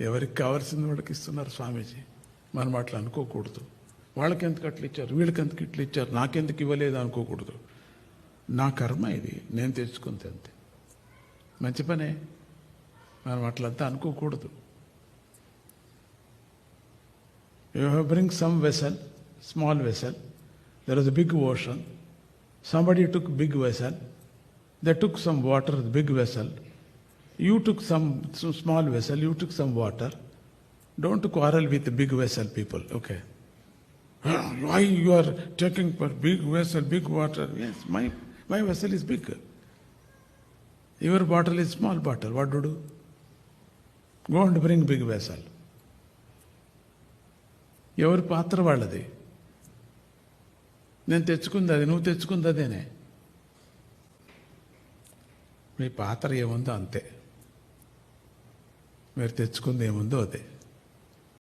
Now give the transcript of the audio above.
ఎవరికి కావాల్సింది వాళ్ళకి ఇస్తున్నారు స్వామీజీ. మనం అట్లా అనుకోకూడదు. వాళ్ళకి ఎందుకు అట్లా ఇచ్చారు? వీళ్ళకి ఎందుకు ఇట్లా ఇచ్చారు? నాకెందుకు ఇవ్వలేదు అనుకోకూడదు. నా కర్మ ఇది. నేను తెచ్చుకుంది అంతే. మంచి పనే. మనం అట్లంతా అనుకోకూడదు. You have bring some vessel small vessel there is big ocean somebody took big vessel the took some water big vessel you took some, some small vessel you took some water don't quarrel with the big vessel people okay why you are taking for big vessel big water yes my my vessel is big your bottle is small bottle what to do go and bring big vessel ఎవరి పాత్ర వాళ్ళది నేను తెచ్చుకుంది అది నువ్వు తెచ్చుకుంది అదేనే మీ పాత్ర ఏముందో అంతే మీరు తెచ్చుకుంది ఏముందో అదే.